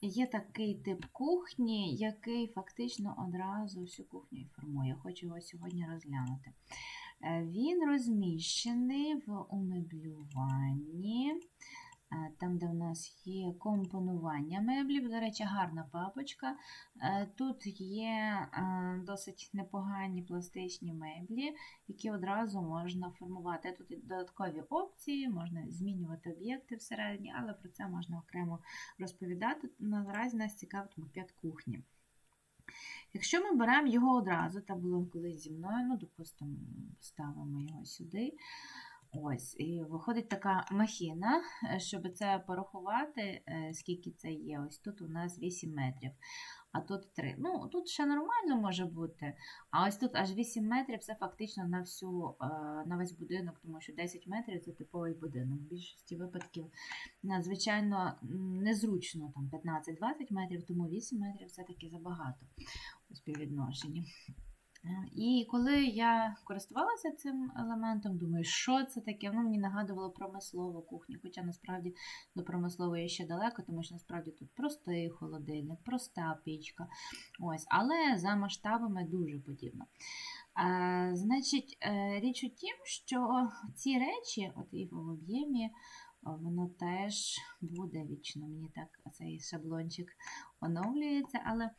є такий тип кухні, який фактично одразу всю кухню і формує. Хочу його сьогодні розглянути. Е, Він розміщений в умеблюванні. Е, Там, де в нас є компонування меблів, до речі, гарна папочка. Е, Тут є е, досить непогані пластичні меблі, які одразу можна формувати. Тут є додаткові опції, можна змінювати об'єкти всередині, але про це можна окремо розповідати. Наразі нас цікавить макет кухні. Якщо ми беремо його одразу, та було колись зі мною, ну, допустимо, ставимо його сюди. Ось, і виходить така махіна, е, щоб це порахувати, е, скільки це є. Ось тут у нас 8 метрів, а тут 3. Ну, тут ще нормально може бути, а ось тут аж 8 метрів це фактично на всю, е, на весь будинок, тому що 10 метрів це типовий будинок. В більшості випадків надзвичайно незручно там 15-20 метрів, тому 8 метрів все-таки забагато у співвідношенні. І коли я користувалася цим елементом, думаю, що це таке? Воно мені нагадувало промислову кухню, хоча насправді до промислової ще далеко, тому що насправді тут простий холодильник, проста пічка. Ось, але за масштабами дуже подібно. Е, значить, е, річ у тім, що ці речі, от і в об'ємі, воно теж буде вічно. Мені так цей шаблончик оновлюється, але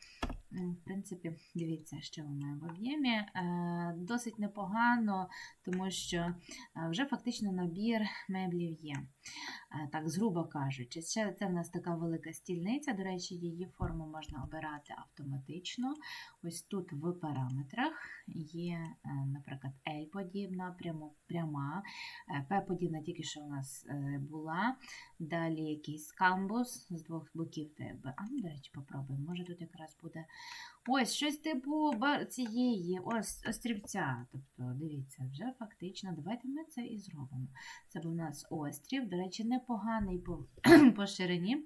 В принципі, дивіться, що воно в об'ємі. Е, Досить непогано, тому що е, вже фактично набір меблів є. Е, Так, згрубо кажучи, ще це в нас така велика стільниця. До речі, її форму можна обирати автоматично. Ось тут в параметрах є, наприклад, L-подібна, пряма, P-подібна тільки що у нас була. Далі якийсь камбус з двох боків. Тебе. А, ну, до речі, попробуємо. Може тут якраз буде ось щось типу цієї ось острівця. Тобто, дивіться, вже фактично, давайте ми це і зробимо. Це був у нас острів, до речі, непоганий по, по ширині.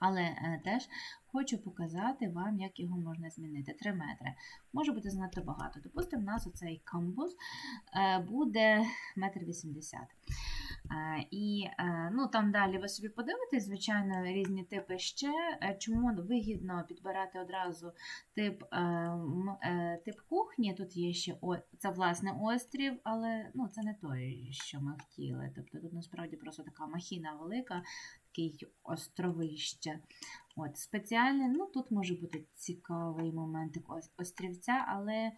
Але е, теж хочу показати вам, як його можна змінити. 3 метри. Може бути занадто багато. Допустимо, у нас оцей камбус е, буде 1,80 м. Е, І ну, там далі ви собі подивитесь, звичайно, різні типи ще. Чому вигідно підбирати одразу тип, тип кухні? Тут є ще це власне острів, але ну, це не той, що ми хотіли. Тобто тут насправді просто така махіна велика, такий островище. От, спеціальний, ну тут може бути цікавий моментик острівця, але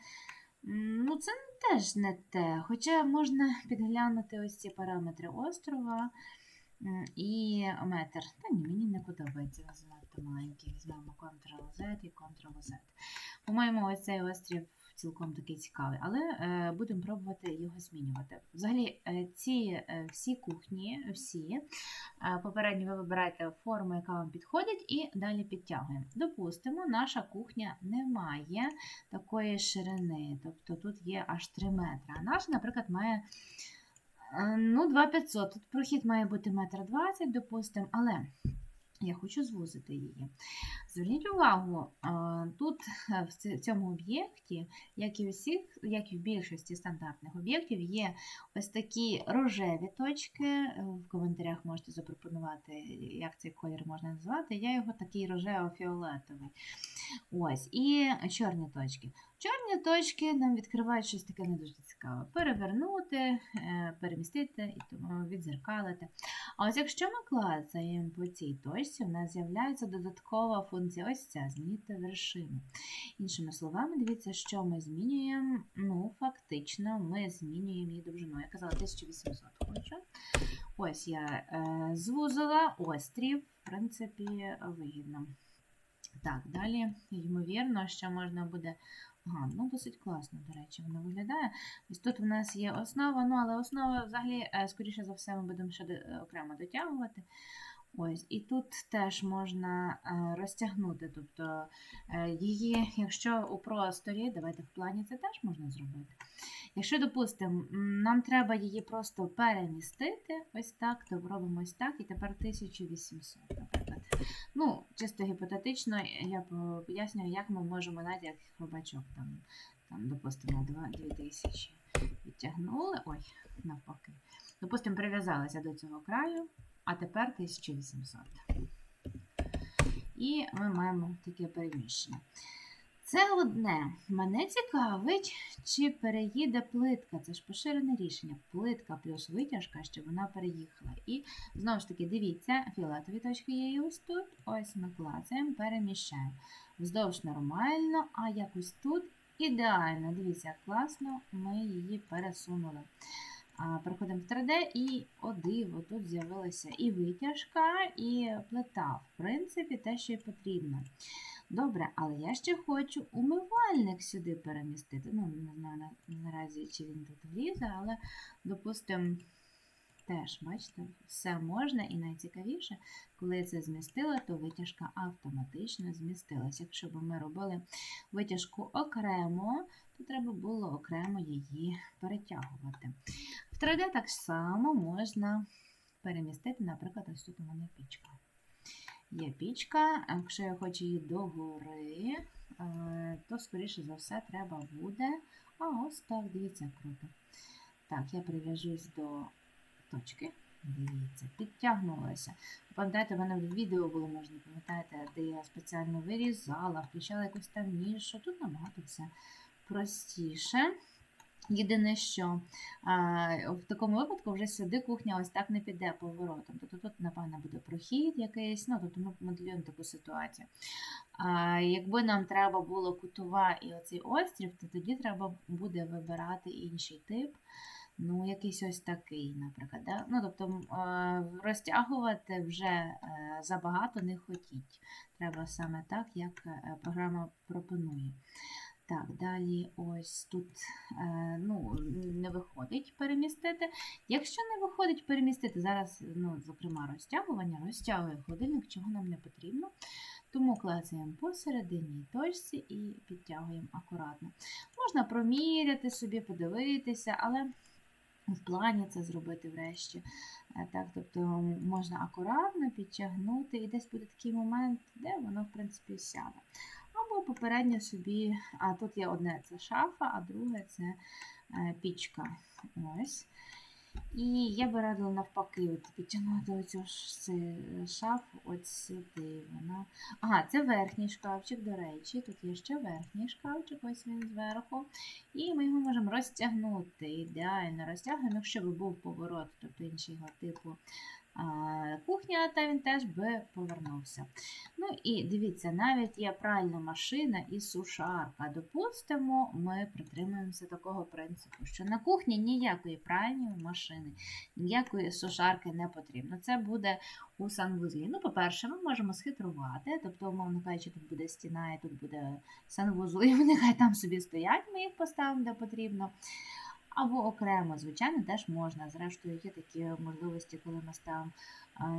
ну, це теж не те. Хоча можна підглянути ось ці параметри острова і метр. Та ні, мені не подобається занадто маленький. Візьмемо Ctrl-Z і Ctrl-Z. По-моєму, ось цей острів цілком такий цікавий, але е, будемо пробувати його змінювати. Взагалі, е, ці е, всі кухні, всі попередньо ви вибираєте форму, яка вам підходить, і далі підтягуємо. Допустимо, наша кухня не має такої ширини, тобто тут є аж 3 метри. А наша, наприклад, має ну, 2500. Тут прохід має бути 1,20 м, допустимо, але я хочу звузити її. Зверніть увагу, тут е, в цьому об'єкті, як і, усіх, як і в більшості стандартних об'єктів, є ось такі рожеві точки. В коментарях можете запропонувати, як цей колір можна назвати. Я його такий рожево-фіолетовий. Ось, і чорні точки. Чорні точки нам відкривають щось таке не дуже цікаве. Перевернути, е, перемістити і тому відзеркалити. А ось якщо ми клацаємо по цій точці, у нас з'являється додаткова функція ось ця змінити вершину. Іншими словами, дивіться, що ми змінюємо. Ну, фактично, ми змінюємо її довжину. Я казала 1800 хочу. Ось я е, звузила острів, в принципі, вигідно. Так, далі, ймовірно, що можна буде. Ага, ну досить класно, до речі, вона виглядає. Ось тут в нас є основа, ну але основа взагалі, е, скоріше за все, ми будемо ще е, окремо дотягувати. Ось, і тут теж можна е, розтягнути. Тобто е, її, якщо у просторі, давайте в плані це теж можна зробити. Якщо, допустимо, нам треба її просто перемістити, ось так, то робимо ось так, і тепер 1800, наприклад. Ну, чисто гіпотетично, я пояснюю, як ми можемо навіть як хробачок там, там допустимо, 2000 відтягнули. Ой, навпаки. Допустимо, прив'язалися до цього краю, а тепер 1800. І ми маємо таке переміщення. Це одне. Мене цікавить, чи переїде плитка. Це ж поширене рішення. Плитка плюс витяжка, щоб вона переїхала. І знову ж таки, дивіться, фіолетові точки є і ось тут. Ось ми клацаємо, переміщаємо. Вздовж нормально, а якось тут ідеально. Дивіться, класно ми її пересунули. Переходимо в 3D і о диво, тут з'явилася і витяжка, і плита. В принципі, те, що й потрібно. Добре, але я ще хочу умивальник сюди перемістити. Ну, не знаю наразі, чи він тут влізе, але, допустимо, теж, бачите, все можна і найцікавіше, коли це змістила, то витяжка автоматично змістилася. Якщо б ми робили витяжку окремо, то треба було окремо її перетягувати. В 3D так само можна перемістити, наприклад, ось тут у мене пічка. Є пічка, якщо я хочу її догори, е, то, скоріше за все, треба буде. А ось так, дивіться, круто. Так, я прив'яжусь до точки. Дивіться, підтягнулася. Пам'ятаєте, в мене в відео було, можна пам'ятаєте, де я спеціально вирізала, включала якусь там нішу. Тут набагато все простіше. Єдине, що в такому випадку вже сюди кухня ось так не піде поворотом. Тобто тут, напевно, буде прохід якийсь, ну, тобто ми моделюємо таку ситуацію. А, якби нам треба було кутова і оцей острів, то тоді треба буде вибирати інший тип. Ну, якийсь ось такий, наприклад. Да? Ну, тобто е, розтягувати вже е, забагато не хотіть. Треба саме так, як е, програма пропонує. Так, далі ось тут ну, не виходить перемістити. Якщо не виходить перемістити, зараз, ну, зокрема, розтягування, розтягує годинник, чого нам не потрібно. Тому клацаємо посередині точці і підтягуємо акуратно. Можна проміряти собі, подивитися, але в плані це зробити врешті. Е, Так, тобто можна акуратно підтягнути, і десь буде такий момент, де воно, в принципі, сяде. Або попередньо собі, а тут є одне це шафа, а друге це е, пічка. Ось. І я би радила навпаки от, підтягнути оцю шаф от сюди. Вона... Ага, це верхній шкафчик, до речі. Тут є ще верхній шкафчик, ось він зверху. І ми його можемо розтягнути. Ідеально розтягнемо, якщо би був поворот, тобто іншого типу кухня, та він теж би повернувся. Ну і дивіться, навіть є пральна машина і сушарка. Допустимо, ми притримуємося такого принципу, що на кухні ніякої пральної машини, ніякої сушарки не потрібно. Це буде у санвузлі. Ну, по-перше, ми можемо схитрувати, тобто, умовно кажучи, тут буде стіна і тут буде санвузол, і вони хай там собі стоять, ми їх поставимо де потрібно. Або окремо, звичайно, теж можна. Зрештою, є такі можливості, коли ми ставимо,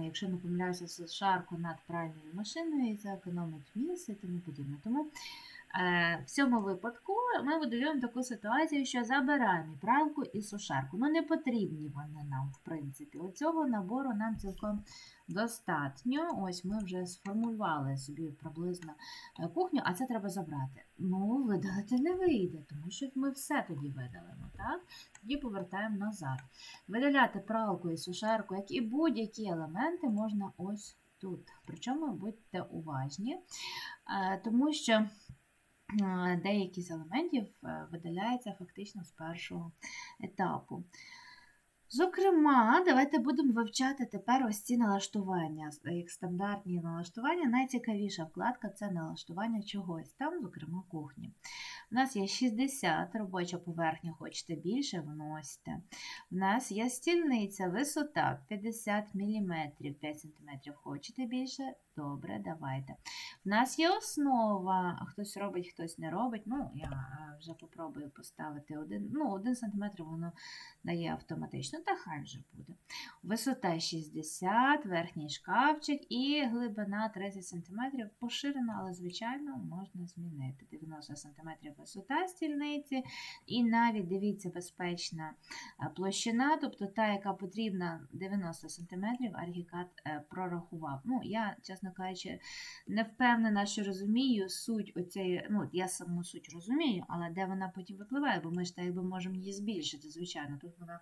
якщо не помиляюся, шарку над пральною машиною, і це економить місце і тому подібне. Тому в цьому випадку ми моделюємо таку ситуацію, що забираємо і пралку і сушарку. Ну, не потрібні вони нам, в принципі. Оцього набору нам цілком достатньо. Ось ми вже сформулювали собі приблизно е, кухню, а це треба забрати. Ну, видалити не вийде, тому що ми все тоді видалимо. так? Тоді повертаємо назад. Видаляти пралку і сушарку, як і будь-які елементи, можна ось тут. Причому будьте уважні, е, тому що е, деякі з елементів е, видаляються фактично з першого етапу. Зокрема, давайте будемо вивчати тепер ось ці налаштування, як стандартні налаштування. Найцікавіша вкладка це налаштування чогось, там, зокрема, кухні. У нас є 60 робоча поверхня, хочете більше, вносите. У нас є стільниця, висота 50 мм, 5 см. Хочете більше? Добре, давайте. У нас є основа, хтось робить, хтось не робить. Ну, я е, вже попробую поставити один, ну, 1 см воно дає автоматично, та хай вже буде. Висота 60, верхній шкафчик і глибина 30 см. Поширена, але, звичайно, можна змінити. 90 см висота стільниці, і навіть дивіться, безпечна е, площина, тобто та, яка потрібна 90 см, аргікат прорахував. Ну, я, чесно кажучи, не впевнена, що розумію суть оцеї. Ну, я саму суть розумію, але де вона потім випливає, бо ми ж так якби можемо її збільшити, звичайно. Тут вона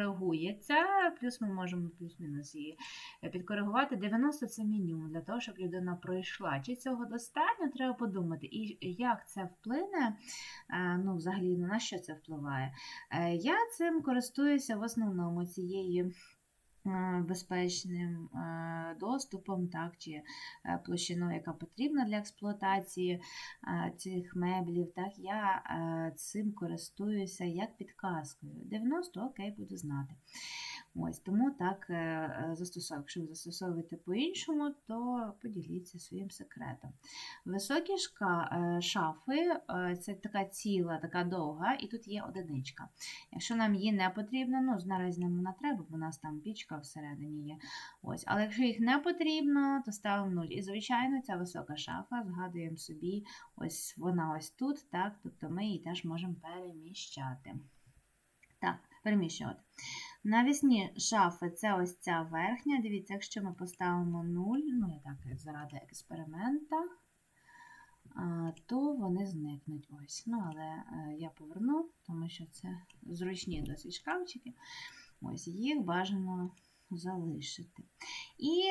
коригується, плюс ми можемо плюс-мінус її е, підкоригувати. 90 це мінімум для того, щоб людина пройшла. Чи цього достатньо, треба подумати. І як це вплине, е, ну, взагалі, на що це впливає. Е, Я цим користуюся в основному цією безпечним е, доступом, так, чи е, площиною, яка потрібна для експлуатації е, цих меблів. Так, я е, цим користуюся як підказкою. 90 окей, буду знати. Ось, тому так е, е, застосовую. Якщо ви застосовуєте по-іншому, то поділіться своїм секретом. Високі е, шафи це така ціла, така довга, і тут є одиничка. Якщо нам її не потрібно, ну наразі нам вона треба, бо у нас там пічка всередині є. Ось. Але якщо їх не потрібно, то ставимо 0. І, звичайно, ця висока шафа, згадуємо собі, ось вона ось тут, так, тобто ми її теж можемо переміщати. Так, переміщувати. Навісні шафи це ось ця верхня. Дивіться, якщо ми поставимо 0, ну я так заради експеримента, то вони зникнуть. Ось. Ну, але е, я поверну, тому що це зручні досить шкафчики. Ось їх бажано залишити. І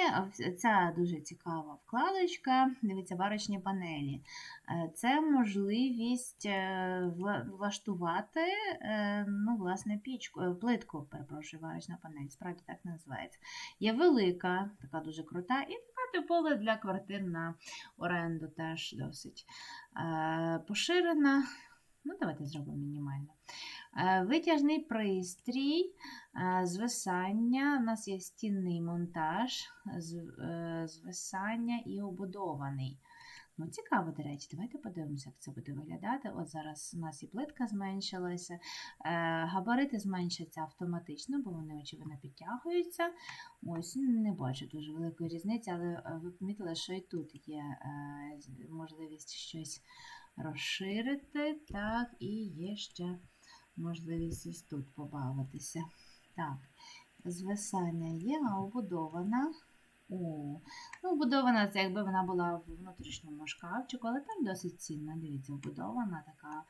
ця дуже цікава вкладочка, дивіться, варочні панелі. Е, Це можливість е, влаштувати е, ну, власне, пічку, е, плитку, перепрошую, варочна панель, справді так називається. Є велика, така дуже крута, і така типова для квартир на оренду теж досить е, поширена. Ну, давайте зробимо мінімально. Е, Витяжний пристрій, е, звисання. У нас є стінний монтаж, е, звисання і обудований. Ну, цікаво, до речі, давайте подивимося, як це буде виглядати. От зараз у нас і плитка зменшилася, габарити зменшаться автоматично, бо вони, очевидно, підтягуються. Ось, не бачу дуже великої різниці, але ви помітили, що і тут є можливість щось розширити, так, і є ще можливість ось тут побавитися. Так, звисання є, а обудована. О, ну, вбудована це якби вона була в внутрішньому шкафчику, але там досить цінна. Дивіться, вбудована така,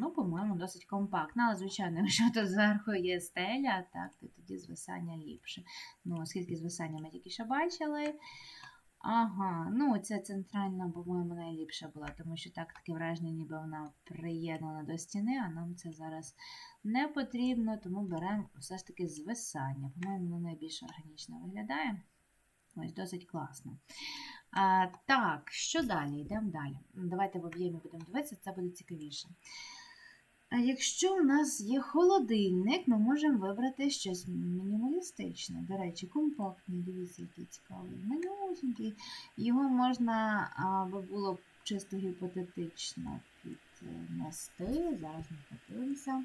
ну, по-моєму, досить компактна. Але, звичайно, якщо тут зверху є стеля, так, то тоді звисання ліпше. Ну, оскільки звисання ми тільки що бачили. Ага, ну ця центральна, по-моєму, найліпша була, тому що так таке враження, ніби вона приєднана до стіни, а нам це зараз не потрібно, тому беремо все ж таки звисання. По-моєму, воно найбільш органічно виглядає. Ось досить класно. А, так, що далі? Йдемо далі. Давайте в об'ємі будемо дивитися, це буде цікавіше. Якщо у нас є холодильник, ми можемо вибрати щось мінімалістичне. До речі, компактний, дивіться, який цікавий. Малюсенький. Його можна, аби було чисто гіпотетично піднести. Зараз ми подивимося.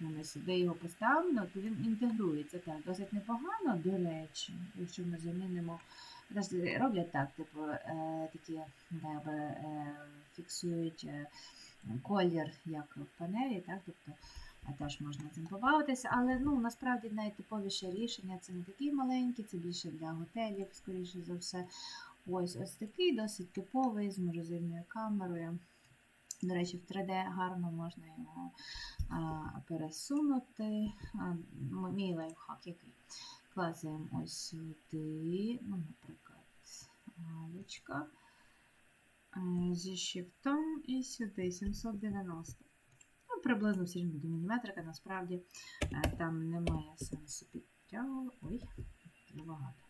Ну, Ми сюди його поставимо, то він інтегрується так, досить непогано, до речі, якщо ми замінимо. Роблять так, типу, е, такі якби, е, фіксують е, колір, як в панелі, так, тобто теж можна цим побавитися, але ну, насправді найтиповіше рішення це не такі маленькі, це більше для готелів, скоріше за все. Ось ось такий досить типовий з морозильною камерою. До речі, в 3D гарно можна його а, пересунути. А, мій лайфхак який. Клацаємо ось сюди, ну, наприклад, галочка. Е, Зі шифтом і сюди 790. Ну, приблизно все рівно до міліметрика, насправді е, там немає сенсу підтягувати. Ой, забагато.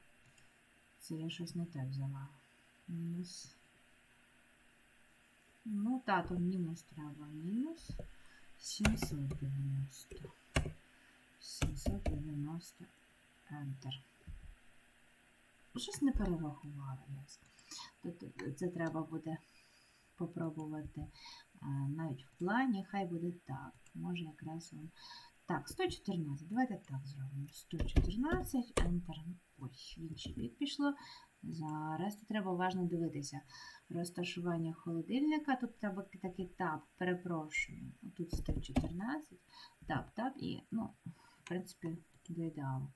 Це я щось не те взяла. Мінус. Ну, та, то мінус треба. Мінус 790. 790 Enter. Щось не перерахувала я. Тут це треба буде попробувати навіть в плані. Хай буде так. Може якраз вам. Так, 114. Давайте так зробимо. 114, Enter. Ось, інший бік пішло. Зараз тут треба уважно дивитися. Розташування холодильника. Тут треба такий тап, перепрошую. Тут 114. Тап, тап і, ну, в принципі, до ідеалу.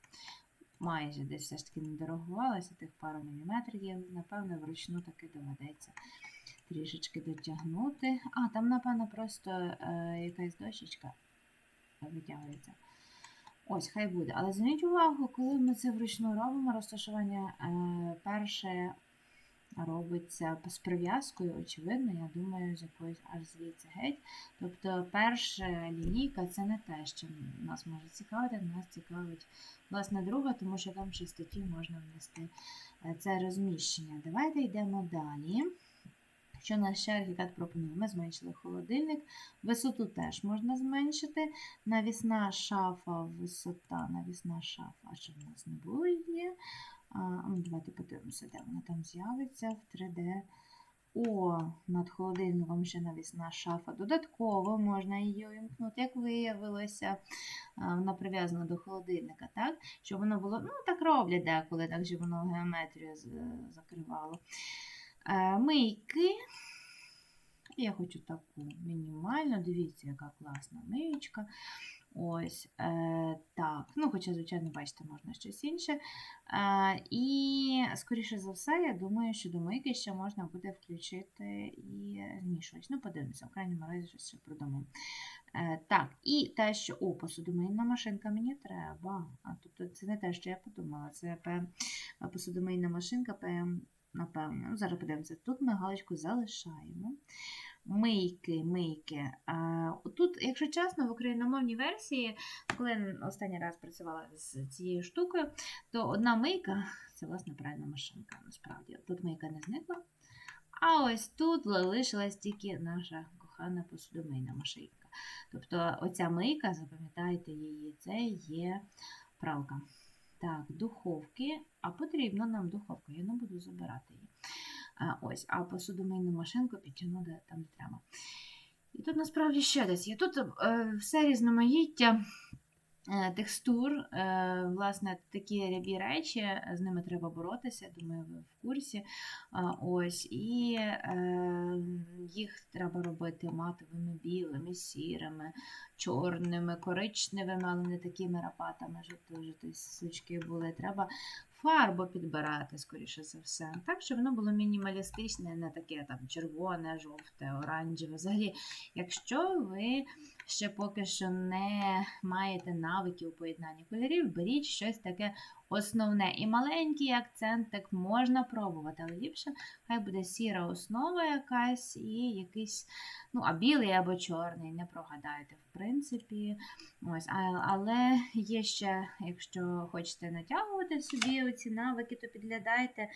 Майже десь все ж таки не дорогувалася, тих пару міліметрів є, напевно, вручну таки доведеться трішечки дотягнути. А, там, напевно, просто е, якась дощечка витягується. Ось, хай буде. Але зверніть увагу, коли ми це вручну робимо, розташування е, перше робиться з прив'язкою, очевидно, я думаю, з якоїсь аж звідси геть. Тобто перша лінійка це не те, що нас може цікавити, нас цікавить власне друга, тому що там в чистоті можна внести е, це розміщення. Давайте йдемо далі. Що наш ще архітект пропонує? Ми зменшили холодильник, висоту теж можна зменшити. Навісна шафа, висота, навісна шафа, що в нас не було її. Ну, давайте подивимося, де вона там з'явиться в 3D. О, над холодильником ще навісна шафа. Додатково можна її увімкнути, як виявилося, вона прив'язана до холодильника, так? Щоб воно було, ну так роблять деколи, так, щоб воно геометрію закривало. Е, Мийки. Я хочу таку мінімальну. Дивіться, яка класна миючка. Ось е, так. Ну, хоча, звичайно, бачите, можна щось інше. Е, і, скоріше за все, я думаю, що до мийки ще можна буде включити і змішувач. Ну, подивимося, в крайньому разі щось ще придумаємо. Е, так, і те, що о, посудомийна машинка мені треба. А тобто це не те, що я подумала. Це ПМ посудомийна машинка ПМ, напевно. Ну, зараз подивимося. Тут ми галочку залишаємо. Мийки, мийки. Тут, якщо чесно, в україномовній версії, коли я останній раз працювала з цією штукою, то одна мийка це власне пральна машинка. Насправді, тут мийка не зникла. А ось тут залишилась тільки наша кохана посудомийна машинка. Тобто, оця мийка, запам'ятайте її, це є пралка. Так, духовки. А потрібна нам духовка, я не буду забирати її. Ось, а посудомийну машинку підтягну де- там, треба. І тут насправді ще десь є. Тут е, все різноманіття е, текстур, е, власне, такі рябі речі, з ними треба боротися, думаю, ви в курсі. Ось, і їх треба робити матовими, білими, сірими, чорними, коричневими, але не такими рапатами, жовто сучки були. Треба фарбу підбирати, скоріше за все. Так, щоб воно було мінімалістичне, не таке там червоне, жовте, оранжеве. Взагалі, якщо ви ще поки що не маєте навиків у поєднанні кольорів, беріть щось таке основне. І маленький акцентик можна пробувати, але ліпше хай буде сіра основа якась і якийсь, ну, а білий або чорний, не прогадайте, в принципі. Ось, але є ще, якщо хочете натягувати собі оці навики, то підглядайте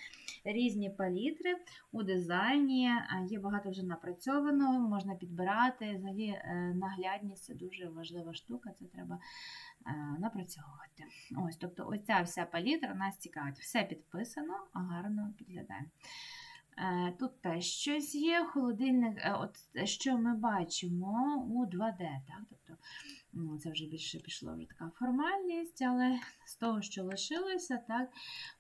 різні палітри у дизайні. Є багато вже напрацьованого, можна підбирати. Взагалі е, наглядність це дуже важлива штука, це треба напрацьовувати. Ось, тобто оця вся палітра нас цікавить. Все підписано, гарно підглядає. Е, Тут теж щось є, холодильник, е, от що ми бачимо у 2D, так? Тобто Ну, це вже більше пішла вже така формальність, але з того, що лишилося, так,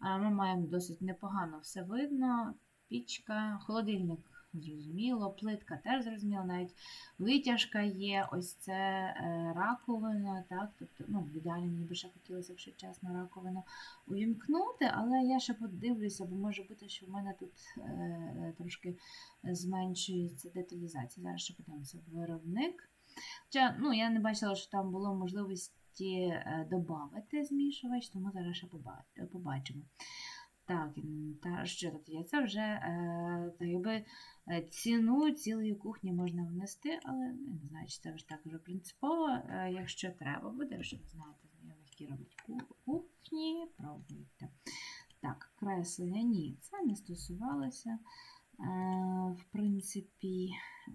ми маємо досить непогано все видно. Пічка, холодильник зрозуміло, плитка теж зрозуміло, навіть витяжка є, ось це е, раковина, так, тобто, ну, в ідеалі мені би ще хотілося, якщо чесно, раковину увімкнути, але я ще подивлюся, бо може бути, що в мене тут е, трошки зменшується деталізація. Зараз ще подивимося, виробник. Хоча, ну, я не бачила, що там було можливості е, додати змішувач, тому зараз ще е, побачимо. Так, та що тут є? Це вже е, та якби е, ціну цілої кухні можна внести, але не знаю, чи це вже так вже принципово. Е, якщо треба буде, вже знаєте, які роблять кухні, пробуйте. Так, креслення, ні, це не стосувалося. Е, в принципі, е,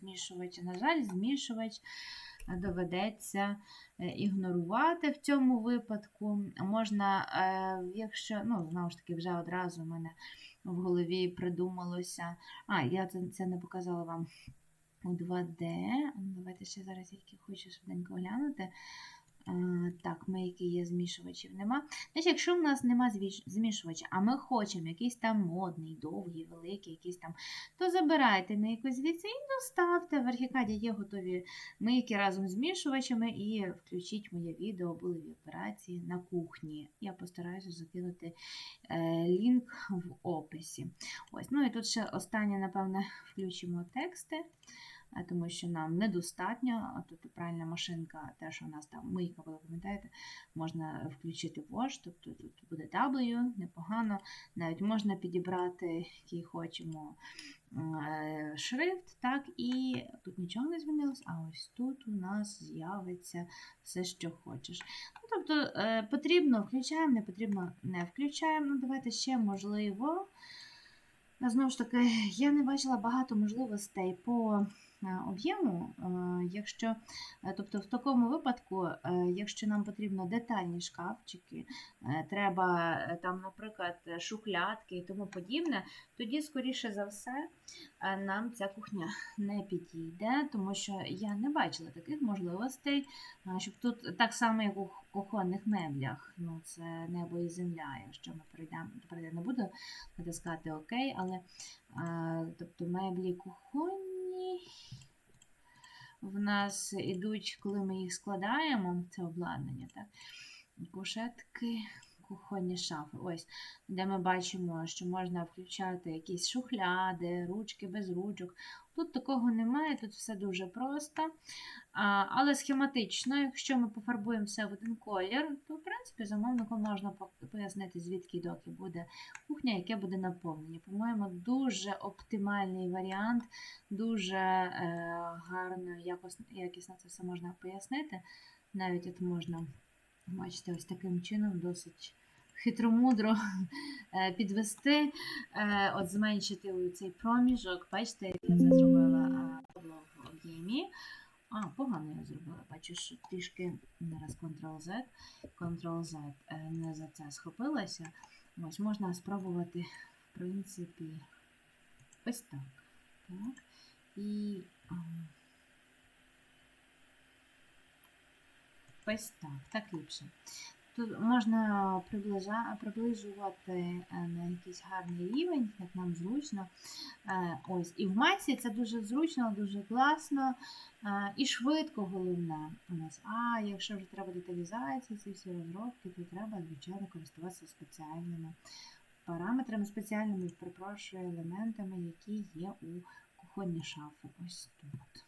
змішувач, на жаль, змішувач доведеться е, ігнорувати в цьому випадку. Можна, е, якщо, ну, знову ж таки, вже одразу в мене в голові придумалося. А, я це, не показала вам у 2D. Ну, Давайте ще зараз я хочу швиденько глянути. Так, ми які є змішувачів нема. Значить, якщо в нас нема змішувача, а ми хочемо якийсь там модний, довгий, великий, якийсь там, то забирайте мийку звідси і доставте. В Архікаді є готові мийки разом з змішувачами і включіть моє відео болеві операції на кухні. Я постараюся закинути е, лінк в описі. Ось, ну і тут ще останнє, напевне, включимо тексти. Тому що нам недостатньо, тут правильна машинка, те, що у нас там мийка була, пам'ятаєте, можна включити Wash, тобто тут буде W, непогано. Навіть можна підібрати, який хочемо е, шрифт, так, і тут нічого не змінилось, а ось тут у нас з'явиться все, що хочеш. Ну, тобто е, потрібно включаємо, не потрібно не включаємо. Ну, давайте ще можливо. Знову ж таки, я не бачила багато можливостей по об'єму. Е, Якщо, е, тобто в такому випадку, е, якщо нам потрібно детальні шкафчики, е, треба е, там, наприклад, шухлядки і тому подібне, тоді, скоріше за все, е, нам ця кухня не підійде, тому що я не бачила таких можливостей, е, щоб тут так само, як у кухонних меблях, ну це небо і земля. Якщо ми перейдемо, тепер не буду натискати ОК, але тобто меблі кухонні в нас ідуть, коли ми їх складаємо, це обладнання, так? Кушетки, кухонні шафи. Ось, де ми бачимо, що можна включати якісь шухляди, ручки без ручок. Тут такого немає, тут все дуже просто. А, але схематично, якщо ми пофарбуємо все в один колір, то в принципі замовнику можна пояснити, звідки доки буде кухня, яке буде наповнення. По-моєму, дуже оптимальний варіант, дуже е, гарно, якісно це все можна пояснити. Навіть от можна, бачите, ось таким чином досить хитромудро е, підвести, е, от зменшити цей проміжок. Бачите, я це зробила в об'ємі. А, погано я зробила. Бачу, що трішки зараз Ctrl-Z, Ctrl-Z е, не за це схопилася. Ось можна спробувати, в принципі, ось так. так. І ось так, так ліпше. Тут можна приближувати е, на якийсь гарний рівень, як нам зручно. Е, Ось. І в масі це дуже зручно, дуже класно е, і швидко головне у нас. А якщо вже треба деталізації, ці всі розробки, то треба, звичайно, користуватися спеціальними параметрами, спеціальними, перепрошую, елементами, які є у кухонній шафи. Ось тут.